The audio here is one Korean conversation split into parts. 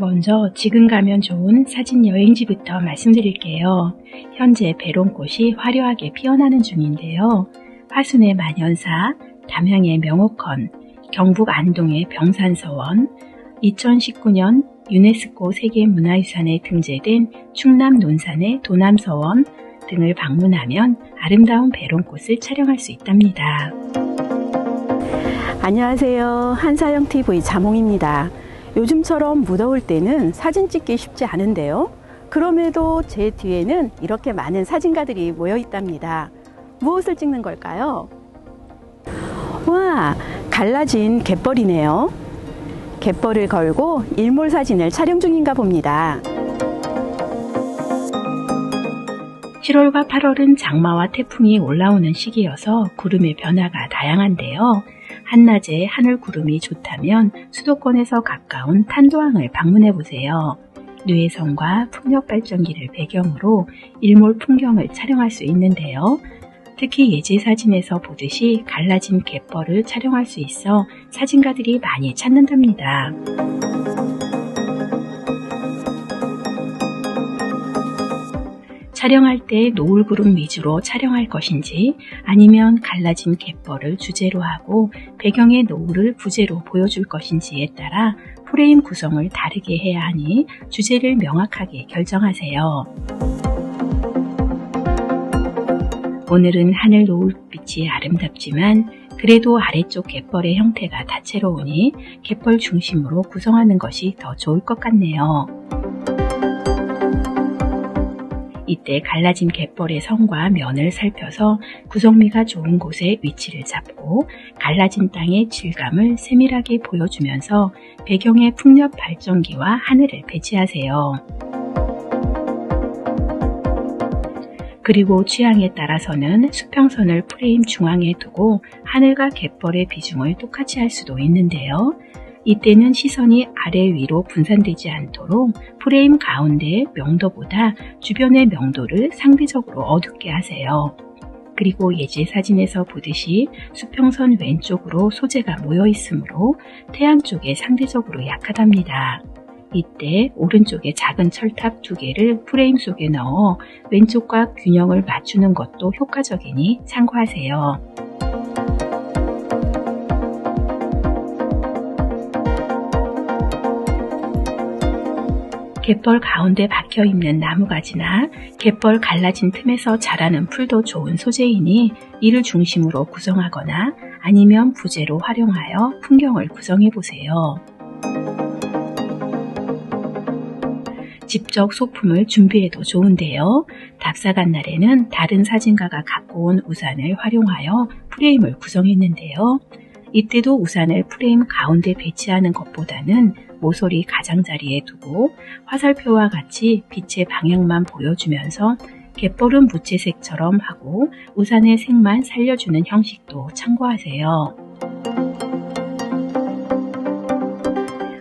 먼저 지금 가면 좋은 사진 여행지부터 말씀드릴게요. 현재 배롱꽃이 화려하게 피어나는 중인데요. 화순의 만연사, 담양의 명옥헌, 경북 안동의 병산서원, 2019년 유네스코 세계문화유산에 등재된 충남 논산의 도남서원 등을 방문하면 아름다운 배롱꽃을 촬영할 수 있답니다. 안녕하세요. 한사영TV 자몽입니다. 요즘처럼 무더울 때는 사진 찍기 쉽지 않은데요. 그럼에도 제 뒤에는 이렇게 많은 사진가들이 모여 있답니다. 무엇을 찍는 걸까요? 와, 갈라진 갯벌이네요. 갯벌을 걸고 일몰 사진을 촬영 중인가 봅니다. 7월과 8월은 장마와 태풍이 올라오는 시기여서 구름의 변화가 다양한데요. 한낮에 하늘 구름이 좋다면 수도권에서 가까운 탄도항을 방문해 보세요. 뇌성과 풍력 발전기를 배경으로 일몰 풍경을 촬영할 수 있는데요. 특히 예제 사진에서 보듯이 갈라진 갯벌을 촬영할 수 있어 사진가들이 많이 찾는답니다. 촬영할 때 노을 구름 위주로 촬영할 것인지 아니면 갈라진 갯벌을 주제로 하고 배경의 노을을 부제로 보여줄 것인지에 따라 프레임 구성을 다르게 해야 하니 주제를 명확하게 결정하세요. 오늘은 하늘 노을빛이 아름답지만 그래도 아래쪽 갯벌의 형태가 다채로우니 갯벌 중심으로 구성하는 것이 더 좋을 것 같네요. 이때 갈라진 갯벌의 성과 면을 살펴서 구성미가 좋은 곳에 위치를 잡고 갈라진 땅의 질감을 세밀하게 보여주면서 배경에 풍력 발전기와 하늘을 배치하세요. 그리고 취향에 따라서는 수평선을 프레임 중앙에 두고 하늘과 갯벌의 비중을 똑같이 할 수도 있는데요. 이때는 시선이 아래 위로 분산되지 않도록 프레임 가운데 명도보다 주변의 명도를 상대적으로 어둡게 하세요. 그리고 예제 사진에서 보듯이 수평선 왼쪽으로 소재가 모여 있으므로 태양 쪽에 상대적으로 약하답니다. 이때 오른쪽에 작은 철탑 두 개를 프레임 속에 넣어 왼쪽과 균형을 맞추는 것도 효과적이니 참고하세요. 갯벌 가운데 박혀 있는 나무가지나 갯벌 갈라진 틈에서 자라는 풀도 좋은 소재이니 이를 중심으로 구성하거나 아니면 부재로 활용하여 풍경을 구성해 보세요. 직접 소품을 준비해도 좋은데요. 답사간 날에는 다른 사진가가 갖고 온 우산을 활용하여 프레임을 구성했는데요. 이때도 우산을 프레임 가운데 배치하는 것보다는 모서리 가장자리에 두고 화살표와 같이 빛의 방향만 보여주면서 갯벌은 무채색처럼 하고 우산의 색만 살려주는 형식도 참고하세요.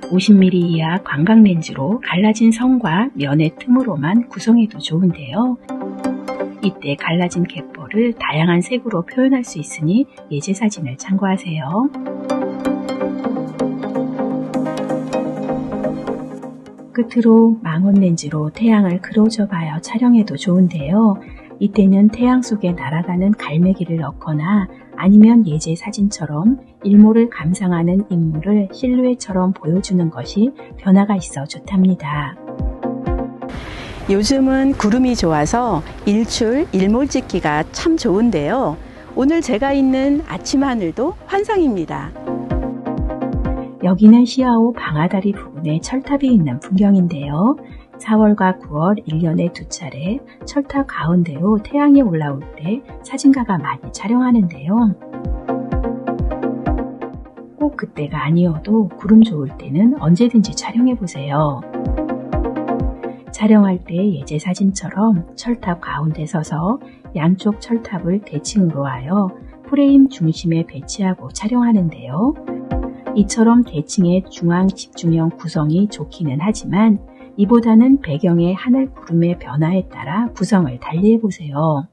50mm 이하 광각렌즈로 갈라진 선과 면의 틈으로만 구성해도 좋은데요. 이때 갈라진 갯벌을 다양한 색으로 표현할 수 있으니 예제 사진을 참고하세요. 끝으로 망원 렌즈로 태양을 크로저 봐여 촬영해도 좋은데요. 이때는 태양 속에 날아가는 갈매기를 넣거나 아니면 예제 사진처럼 일몰을 감상하는 인물을 실루엣처럼 보여주는 것이 변화가 있어 좋답니다. 요즘은 구름이 좋아서 일출, 일몰 찍기가 참 좋은데요. 오늘 제가 있는 아침 하늘도 환상입니다. 여기는 시아오 방아다리 부근에 철탑이 있는 풍경인데요. 4월과 9월 1년에 두 차례 철탑 가운데로 태양이 올라올 때 사진가가 많이 촬영하는데요. 꼭 그때가 아니어도 구름 좋을 때는 언제든지 촬영해 보세요. 촬영할 때 예제 사진처럼 철탑 가운데 서서 양쪽 철탑을 대칭으로 하여 프레임 중심에 배치하고 촬영하는데요. 이처럼 대칭의 중앙 집중형 구성이 좋기는 하지만 이보다는 배경의 하늘 구름의 변화에 따라 구성을 달리해 보세요.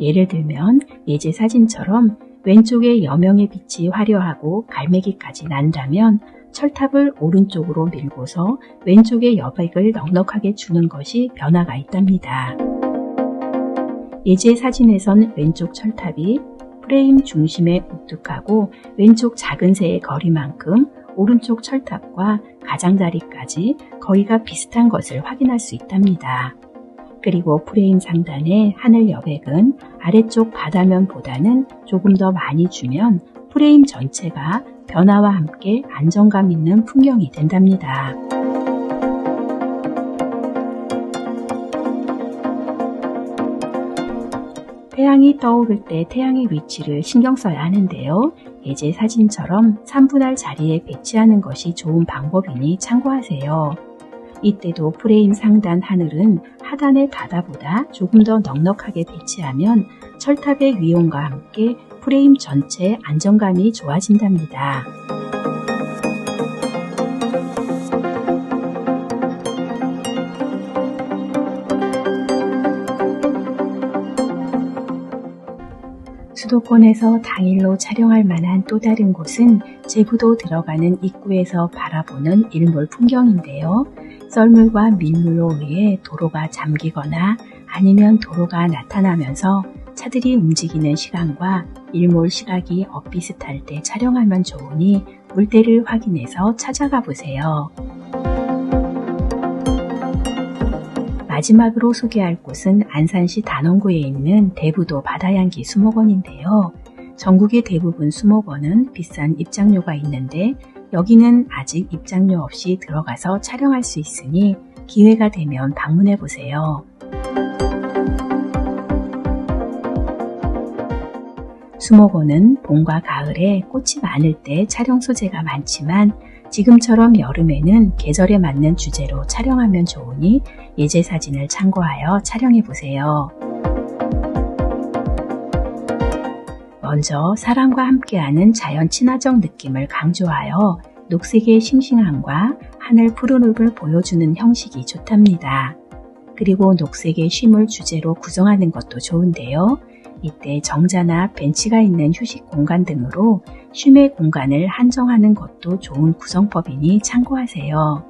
예를 들면 예제 사진처럼 왼쪽에 여명의 빛이 화려하고 갈매기까지 난다면 철탑을 오른쪽으로 밀고서 왼쪽의 여백을 넉넉하게 주는 것이 변화가 있답니다. 예제 사진에선 왼쪽 철탑이 프레임 중심에 우뚝하고 왼쪽 작은 새의 거리만큼 오른쪽 철탑과 가장자리까지 거리가 비슷한 것을 확인할 수 있답니다. 그리고 프레임 상단의 하늘 여백은 아래쪽 바다면보다는 조금 더 많이 주면 프레임 전체가 변화와 함께 안정감 있는 풍경이 된답니다. 태양이 떠오를 때 태양의 위치를 신경 써야 하는데요. 예제 사진처럼 3분할 자리에 배치하는 것이 좋은 방법이니 참고하세요. 이때도 프레임 상단 하늘은 하단의 바다보다 조금 더 넉넉하게 배치하면 철탑의 위용과 함께 프레임 전체의 안정감이 좋아진답니다. 수도권에서 당일로 촬영할 만한 또 다른 곳은 제부도 들어가는 입구에서 바라보는 일몰 풍경인데요. 썰물과 밀물로 의해 도로가 잠기거나 아니면 도로가 나타나면서 차들이 움직이는 시간과 일몰 시각이 엇비슷할 때 촬영하면 좋으니 물때를 확인해서 찾아가 보세요. 마지막으로 소개할 곳은 안산시 단원구에 있는 대부도 바다향기 수목원인데요. 전국의 대부분 수목원은 비싼 입장료가 있는데 여기는 아직 입장료 없이 들어가서 촬영할 수 있으니 기회가 되면 방문해 보세요. 수목원은 봄과 가을에 꽃이 많을 때 촬영 소재가 많지만 지금처럼 여름에는 계절에 맞는 주제로 촬영하면 좋으니 예제 사진을 참고하여 촬영해 보세요. 먼저 사람과 함께하는 자연 친화적 느낌을 강조하여 녹색의 싱싱함과 하늘 푸르름을 보여주는 형식이 좋답니다. 그리고 녹색의 쉼을 주제로 구성하는 것도 좋은데요. 이때 정자나 벤치가 있는 휴식 공간 등으로 쉼의 공간을 한정하는 것도 좋은 구성법이니 참고하세요.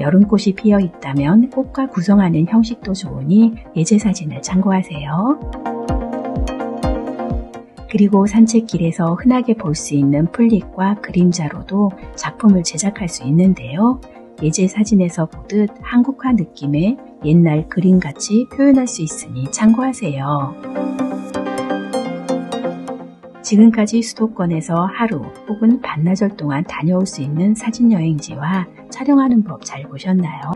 여름꽃이 피어 있다면 꽃과 구성하는 형식도 좋으니 예제 사진을 참고하세요. 그리고 산책길에서 흔하게 볼 수 있는 풀잎과 그림자로도 작품을 제작할 수 있는데요. 예제 사진에서 보듯 한국화 느낌의 옛날 그림같이 표현할 수 있으니 참고하세요. 지금까지 수도권에서 하루 혹은 반나절 동안 다녀올 수 있는 사진 여행지와 촬영하는 법 잘 보셨나요?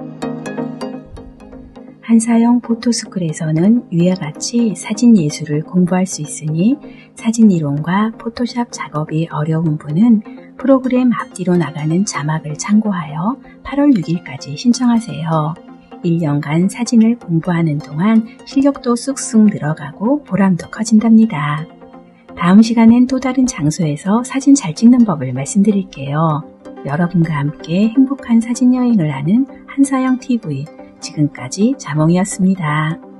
한사형 포토스쿨에서는 위와 같이 사진 예술을 공부할 수 있으니 사진 이론과 포토샵 작업이 어려운 분은 프로그램 앞뒤로 나가는 자막을 참고하여 8월 6일까지 신청하세요. 1년간 사진을 공부하는 동안 실력도 쑥쑥 늘어가고 보람도 커진답니다. 다음 시간엔 또 다른 장소에서 사진 잘 찍는 법을 말씀드릴게요. 여러분과 함께 행복한 사진 여행을 하는 한사영 TV 지금까지 자몽이었습니다.